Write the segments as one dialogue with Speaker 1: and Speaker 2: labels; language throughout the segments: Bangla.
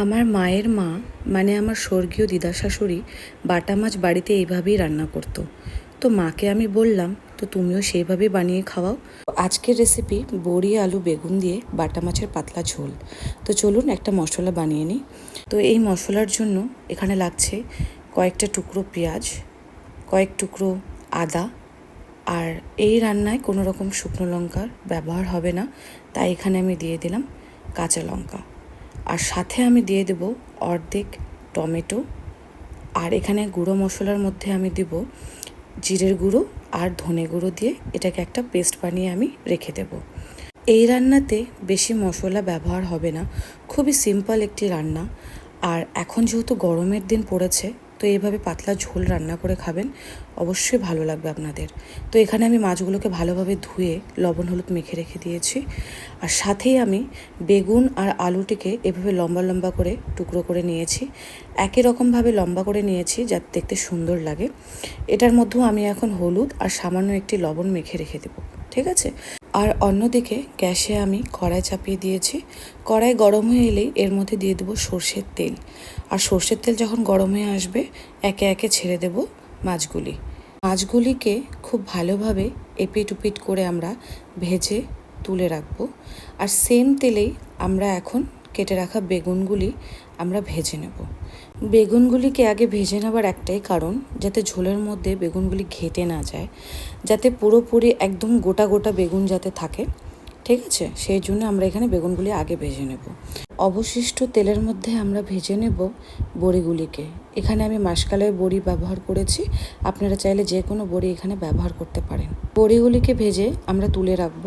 Speaker 1: আমার মায়ের মা মানে আমার স্বর্গীয় দিদা শাশুড়ি বাটা মাছ বাড়িতে এইভাবেই রান্না করতো। তো মাকে আমি বললাম, তো তুমিও সেইভাবেই বানিয়ে খাওয়াও। আজকের রেসিপি বড়ি, আলু, বেগুন দিয়ে বাটা মাছের পাতলা ঝোল। তো চলুন একটা মশলা বানিয়ে নিই। তো এই মশলার জন্য এখানে লাগছে কয়েকটা টুকরো পেঁয়াজ, কয়েক টুকরো আদা, আর এই রান্নায় কোনো রকম শুকনো লঙ্কার ব্যবহার হবে না, তাই এখানে আমি দিয়ে দিলাম কাঁচা লঙ্কা। আর সাথে আমি দিয়ে দেব অর্ধেক টমেটো। আর এখানে গুঁড়ো মশলার মধ্যে আমি দেব জিরের গুঁড়ো আর ধনে গুঁড়ো দিয়ে এটাকে একটা পেস্ট বানিয়ে আমি রেখে দেব। এই রান্নাতে বেশি মশলা ব্যবহার হবে না, খুবই সিম্পল একটি রান্না। আর এখন যেহেতু গরমের দিন পড়েছে তো এইভাবে পাতলা ঝোল রান্না করে খাবেন, অবশ্যই ভালো লাগবে আপনাদের। তো এখানে আমি মাছগুলোকে ভালোভাবে ধুয়ে লবণ, হলুদ মেখে রেখে দিয়েছি। আর সাথেই আমি বেগুন আর আলুটিকে এভাবে লম্বা লম্বা করে টুকরো করে নিয়েছি। একই রকমভাবে লম্বা করে নিয়েছি যাতে দেখতে সুন্দর লাগে। এটার মধ্যেও আমি এখন হলুদ আর সামান্য একটি লবণ মেখে রেখে দেবো, ঠিক আছে? আর অন্যদিকে গ্যাসে আমি কড়াই চাপিয়ে দিয়েছি। কড়াই গরম হয়ে এলেই এর মধ্যে দিয়ে দেবো সর্ষের তেল। আর সর্ষের তেল যখন গরম হয়ে আসবে, একে একে ছেড়ে দেব মাছগুলি। মাছগুলিকে খুব ভালোভাবে এপিট উপিট করে আমরা ভেজে তুলে রাখব। আর সেম তেলেই আমরা এখন কেটে রাখা বেগুনগুলি আমরা ভেজে নেব। বেগুনগুলিকে আগে ভেজে নেবার একটাই কারণ, যাতে ঝোলের মধ্যে বেগুনগুলি ঘেটে না যায়, যাতে পুরোপুরি একদম গোটা গোটা বেগুন যাতে থাকে। ঠিক আছে? সেই জন্য আমরা এখানে বেগুনগুলি আগে ভেজে নেব। অবশিষ্ট তেলের মধ্যে আমরা ভেজে নেব বড়িগুলিকে। এখানে আমি মাসকালের বড়ি ব্যবহার করেছি। আপনারা চাইলে যে কোনো বড়ি এখানে ব্যবহার করতে পারেন। বড়িগুলিকে ভেজে আমরা তুলে রাখব।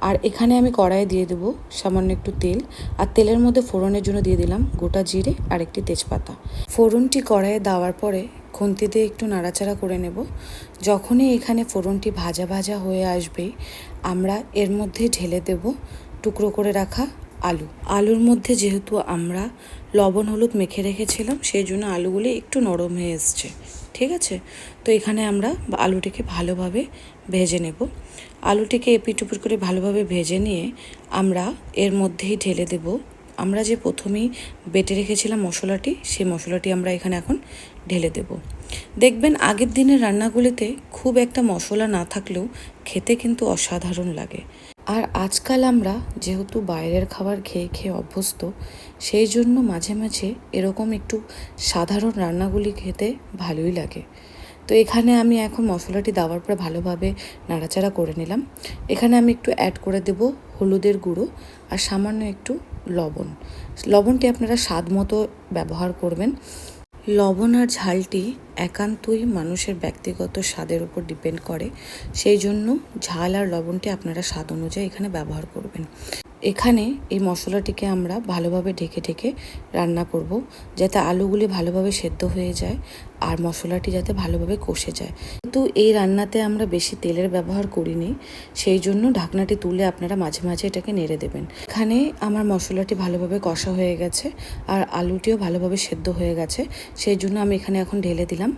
Speaker 1: আর এখানে আমি কড়াইয়ে দিয়ে দেবো সামান্য একটু তেল। আর তেলের মধ্যে ফোড়নের জন্য দিয়ে দিলাম গোটা জিরে আর একটি তেজপাতা। ফোড়নটি কড়াইয়ে দেওয়ার পরে খুন্তি দিয়ে একটু নাড়াচাড়া করে নেব। যখনই এখানে ফোড়নটি ভাজা ভাজা হয়ে আসবে, আমরা এর মধ্যে ঢেলে দেব টুকরো করে রাখা আলু। আলুর মধ্যে যেহেতু আমরা লবণ, হলুদ মেখে রেখেছিলাম, সেই জন্য আলুগুলি একটু নরম হয়ে এসছে। ঠিক আছে? তো এখানে আমরা আলুটিকে ভালোভাবে ভেজে নেব। আলুটিকে এপিট উপিট করে ভালোভাবে ভেজে নিয়ে আমরা এর মধ্যেই ঢেলে দেব আমরা যে প্রথমেই বেটে রেখেছিলাম মশলাটি, সেই মশলাটি আমরা এখানে এখন ঢেলে দেব। দেখবেন আগের দিনের রান্নাগুলিতে খুব একটা মশলা না থাকলেও খেতে কিন্তু অসাধারণ লাগে। আর আজকাল আমরা যেহেতু বাইরের খাবার খেয়ে খেয়ে অভ্যস্ত, সেই জন্য মাঝে মাঝে এরকম একটু সাধারণ রান্নাগুলি খেতে ভালোই লাগে। তো এখানে আমি এখন মশলাটি দেওয়ার পরে ভালোভাবে নাড়াচাড়া করে নিলাম। এখানে আমি একটু অ্যাড করে দেব হলুদের গুঁড়ো আর সামান্য একটু লবণ। লবণটি আপনারা স্বাদ মতো ব্যবহার করবেন। লবণ আর ঝালটি একান্তই মানুষের ব্যক্তিগত স্বাদের উপর ডিপেন্ড করে। সেই জন্য ঝাল আর লবণটি আপনারা স্বাদ অনুযায়ী এখানে ব্যবহার করবেন। এখানে এই মশলাটিকে আমরা ভালোভাবে ঢেকে ঢেকে রান্না করব, যাতে আলুগুলি ভালোভাবে সেদ্ধ হয়ে যায় আর মশলাটি যাতে ভালোভাবে কষে যায়। কিন্তু এই রান্নাতে আমরা বেশি তেলের ব্যবহার করিনি, সেই জন্য ঢাকনাটি তুলে আপনারা মাঝে মাঝে এটাকে নেড়ে দেবেন। এখানে আমার মশলাটি ভালোভাবে কষা হয়ে গেছে আর আলুটিও ভালোভাবে সেদ্ধ হয়ে গেছে, সেই জন্য আমি এখানে এখন ঢেলে দিলাম।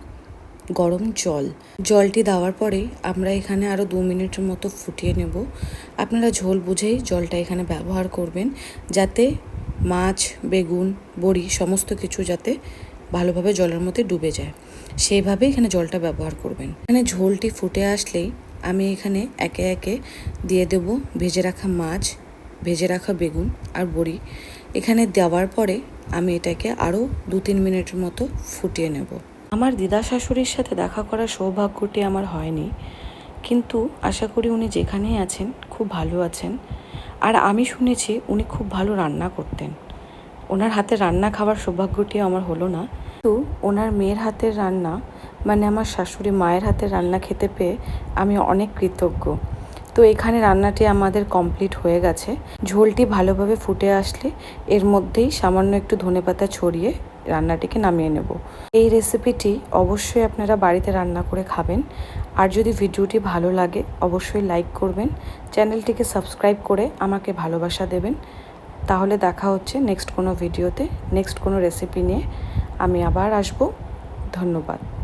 Speaker 1: গরম জল। জলটি দেওয়ার পরে আমরা এখানে আরও দু মিনিটের মতো ফুটিয়ে নেব। আপনারা ঝোল বুঝেই জলটা এখানে ব্যবহার করবেন, যাতে মাছ, বেগুন, বড়ি সমস্ত কিছু যাতে ভালোভাবে জলের মধ্যে ডুবে যায়। সেইভাবে এখানে জলটা ব্যবহার করবেন। এখানে ঝোলটি ফুটে আসলেই আমি এখানে একে একে দিয়ে দেব ভেজে রাখা মাছ, ভেজে রাখা বেগুন আর বড়ি। এখানে দেওয়ার পরে আমি এটাকে আরও দু তিন মিনিটের মতো ফুটিয়ে নেব। আমার দিদা শাশুড়ির সাথে দেখা করার সৌভাগ্যটি আমার হয়নি। কিন্তু আশা করি উনি যেখানেই আছেন, খুব ভালো আছেন। আর আমি শুনেছি উনি খুব ভালো রান্না করতেন। ওনার হাতে রান্না খাওয়ার সৌভাগ্যটি আমার হলো না। কিন্তু ওনার মেয়ের হাতের রান্না মানে আমার শাশুড়ি মায়ের হাতের রান্না খেতে পেয়ে আমি অনেক কৃতজ্ঞ। তো এখানে রান্নাটি আমাদের কমপ্লিট হয়ে গেছে। ঝোলটি ভালোভাবে ফুটে আসলে এর মধ্যেই সামান্য একটু ধনেপাতা ছড়িয়ে রান্নাটিকে নামিয়ে নেব। এই রেসিপিটি অবশ্যই আপনারা বাড়িতে রান্না করে খাবেন। আর যদি ভিডিওটি ভালো লাগে, অবশ্যই লাইক করবেন। চ্যানেলটিকে সাবস্ক্রাইব করে আমাকে ভালোবাসা দেবেন। তাহলে দেখা হচ্ছে নেক্সট কোনো ভিডিওতে নেক্সট কোনো রেসিপি নিয়ে। আমি আবার আসব। ধন্যবাদ।